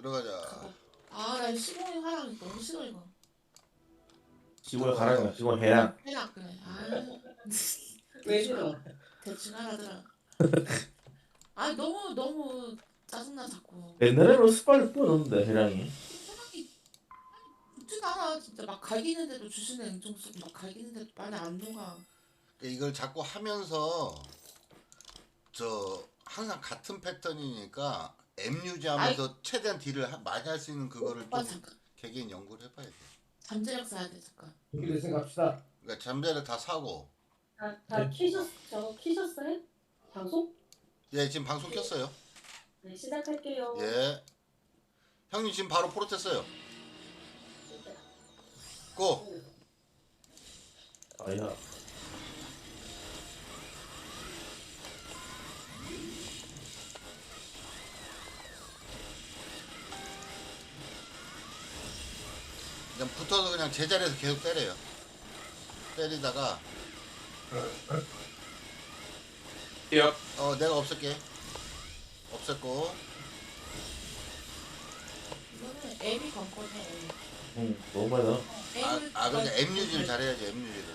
들어가자. 아나 시공이 화랑 너무 싫어 이거. 지구에 가라는 거야. 지구에 해랑. 해라 그래. 아왜 싫어? 대충 하라더라. 아 너무 너무 짜증나 자꾸. 옛날에는 스파를 뿌렸는데 해랑이. 않아 진짜 막 갈기는데도 주시는 eng종수 막 갈기는데도 빨리 안 녹아. 이걸 자꾸 하면서 저 항상 같은 패턴이니까 M 유지하면서 최대한 딜을 하- 많이 할 수 있는 그거를 오빠 좀 잠깐 개개인 연구를 해봐야 돼. 잠재력 써야 돼 잠깐. 여기를 생각합시다. 그러니까 잠자를 다 사고. 다, 다 키셨, 저거 키셨어요? 방송? 예 지금 방송 켰어요. 네, 시작할게요. 예. 형님 지금 바로 프로테스요. 고. 그냥 제자리에서 계속 때려요. 때리다가 기억 어 내가 없앨게. 없앴고 이거는 M이 건건해. 응. 너무 많이 나. 아, M을 아 그러니까 M 유지를 잘해야지 M 유지를.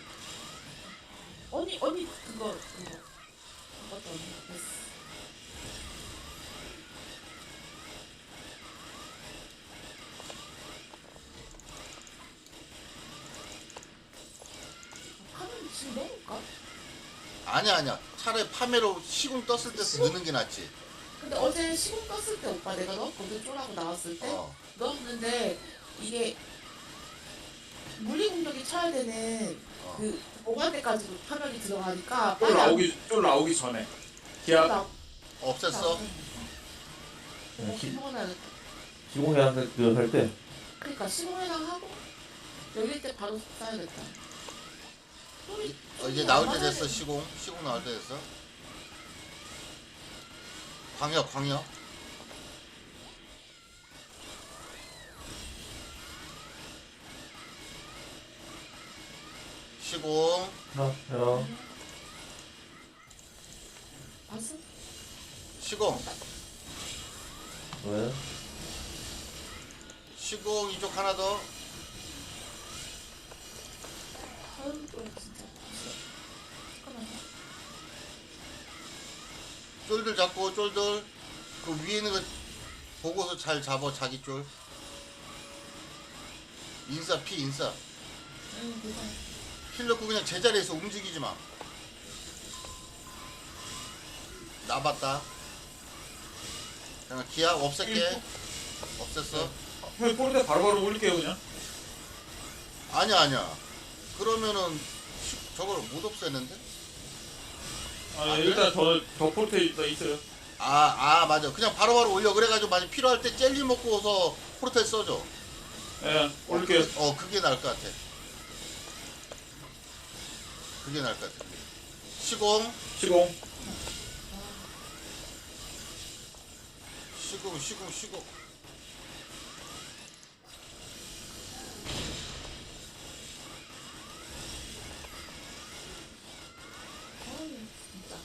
언니 언니 그거 그거 그것도 언니 됐어. 파는 지금 넣을까? 아니야 아니야. 차라리 파메로 시공 떴을 때 넣는 게 낫지. 근데 어제 시공 떴을 때 오빠 내가 넣었거든 쪼라고 나왔을 때 어. 넣었는데 이게 물리 공격이 쳐야 되는 어. 그 보관대까지도 파면이 들어가니까 쫄 빨리 안- 나오기 쫄 나오기 전에 기억 나- 없앴어. 응, 어, 기- 먹어놔야겠다. 기공해한테 그할 때. 그러니까 시공해랑 하고 열릴 때 바로 쏴야겠다. 어, 이제 나올 안때 됐어 시공. 시공 나올 때 됐어. 광역 광역. 시공. 하, 해랑. 봤어? 시공. 왜? 시공 이쪽 하나 더. 아유 또 진짜. 잠깐만요. 쫄들 잡고 쫄들. 그 위에 있는 거 보고서 잘 잡아 자기 쫄. 인사 피 인사. 응. 힐 넣고 그냥 제자리에서 움직이지 마. 나봤다. 그냥 기압 없앨게. 없앴어. 형 꼴대 바로바로 올릴게요 그냥 아니야 아니야. 그러면은 시- 저걸 못 없애는데? 아, 아, 일단 저저 폴테 있다 있어요 아, 아 맞아. 그냥 바로바로 올려. 그래가지고 만약 필요할 때 젤리 먹고서 프로테스 써줘. 예 올릴게요 어, 그게- 어 그게 나을 것 같아. 그게 나을 것 같아. 시공, 시공 시공, 시공, 시공. 아유 진짜.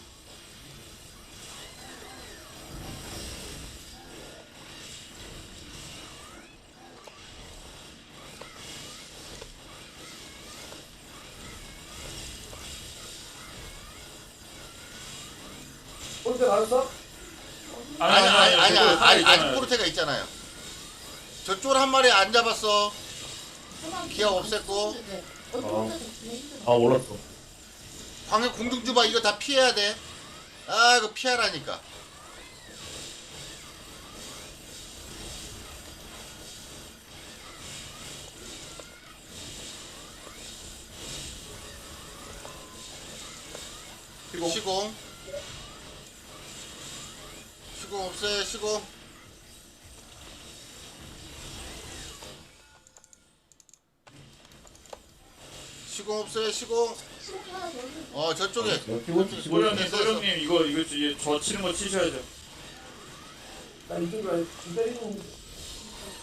혼자 알았어? 아니 아니 아니 아니 아직. 포르테가 있잖아요. 저쫄 한 마리 안 잡았어. 기억 없앴고. 아, 몰랐어. 광역 공중주바 이거 다 피해야 돼. 아 이거 피하라니까. 시공 시공. 시공 없애 시공. 시공 없애 시공. 어 저쪽에. 기공, 기공. 소령님 소령님 이거 이거 이제 저 치는 거 치셔야죠 나 이쪽으로 기다리고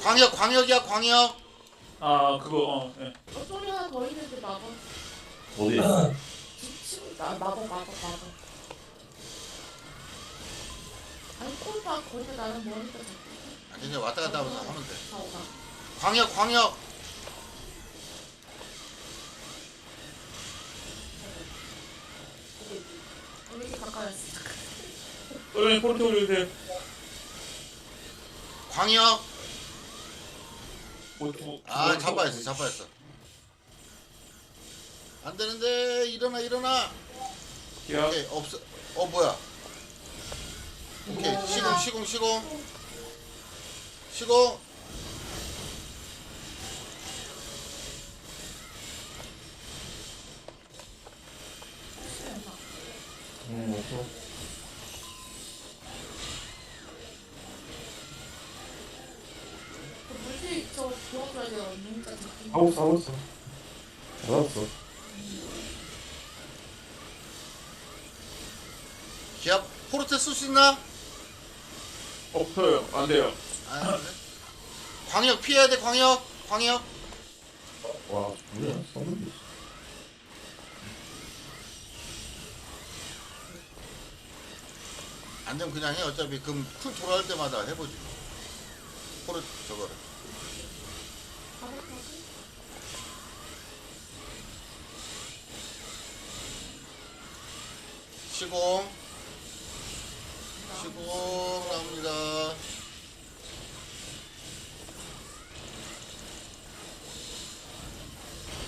광역 광역이야 광역. 아 그거 어 예. 어, 소리 하나 더 있는데 마법. 어디? 나 마법 마법 마법. 아니 콜바 거기다 나는 머리가. 이제 왔다 갔다 하면서 하면 돼. 다 오가. 광역 광역. 왜 이렇게 가까이 왔어? 소령님 포르테 올려주세요. 광역. 뭐, 두, 아두 자빠했어 자빠했어. 안 되는데 일어나 일어나. 기합. 오케이 없어. 어 뭐야? 오케이 시공 시공 시공 시공. 음 없어 그 물질 저 도와줘야 돼요. 눈까지. 하고 있어 하고 있어 알았어 기압 포르테 쓸 수 있나? 없어요. 안 돼요. 아. 광역 피해야 돼 광역 광역. 와 뭐야 썩는데 안 되면 그냥 해 어차피 그럼 쿨 돌아올 때마다 해보지. 포르 저거를. 시공 시공 나옵니다.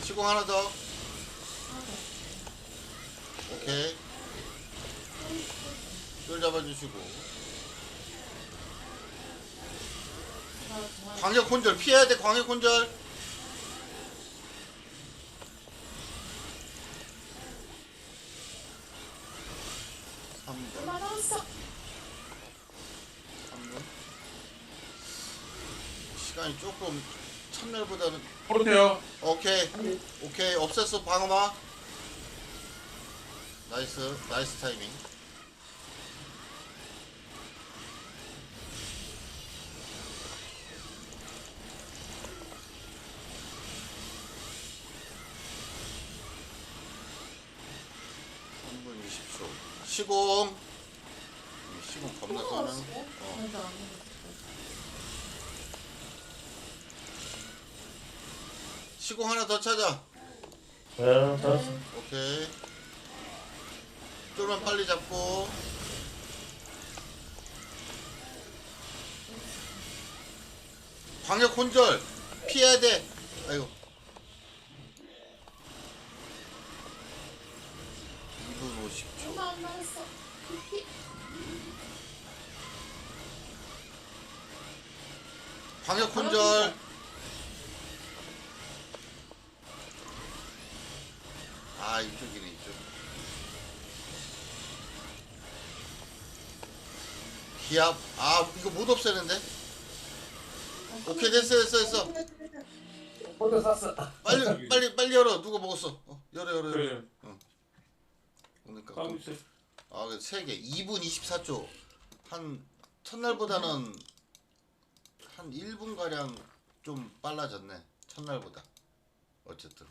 시공 하나 더. 오케이. 줄 잡아주시고. 광역 혼절 피해야 돼 광역 혼절. 남았어? 3분 시간이 조금 첫날보다는 포르테요. 오케이. 오케이. 없앴어 방어막. 나이스. 나이스 타이밍. 삼분 20초. 시공. 시공 겁나 써는 어. 아니다, 아니다. 시공 하나 더 찾아 네 알았어 오케이. 쫄만 빨리 잡고. 광역 혼절 피해야 돼. 아이고. 2분 50초. 얼마 안 남았어. 피- 광역 혼절. 아 이쪽이네 이쪽. 기압. 아 이거 못 없애는데. 오케이 됐어 됐어 됐어. 혼자 쐈어. 빨리 빨리 빨리 열어. 누가 먹었어? 어, 열어 열어 열어. 그래. 그러니까 까고 그- 있어요. 아, 그세 개. 2분 24초. 한 첫날보다는 한 1분 가량 좀 빨라졌네. 첫날보다. 어쨌든.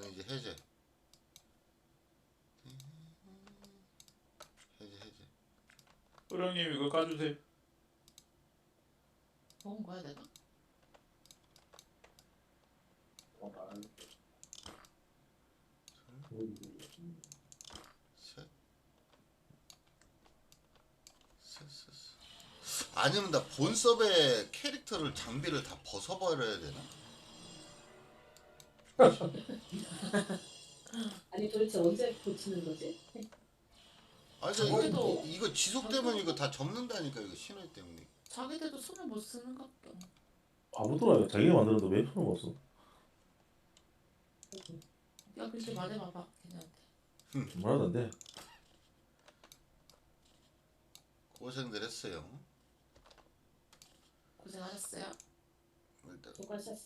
너 이제 해제. 해제 해제. 소령님 이거 까주세요. 먹은 거야 내가? 셋. 셋, 셋, 셋. 아니면 나 본섭의 캐릭터를 장비를 다 벗어버려야 되나? 아니 도대체 언제 고치는 거지? 아니 저 이거, 이거 지속되면 이거 다 접는다니까 이거 신호 때문에. 자기들도 손을 못 쓰는 것 같아. 바보더라 자기가 만들었는데 왜 손을 못 써? 야 근데 말해봐봐 걔네한테. 말도 안 돼 고생들 했어요. 고생하셨어요. 일단 수고하셨습니다.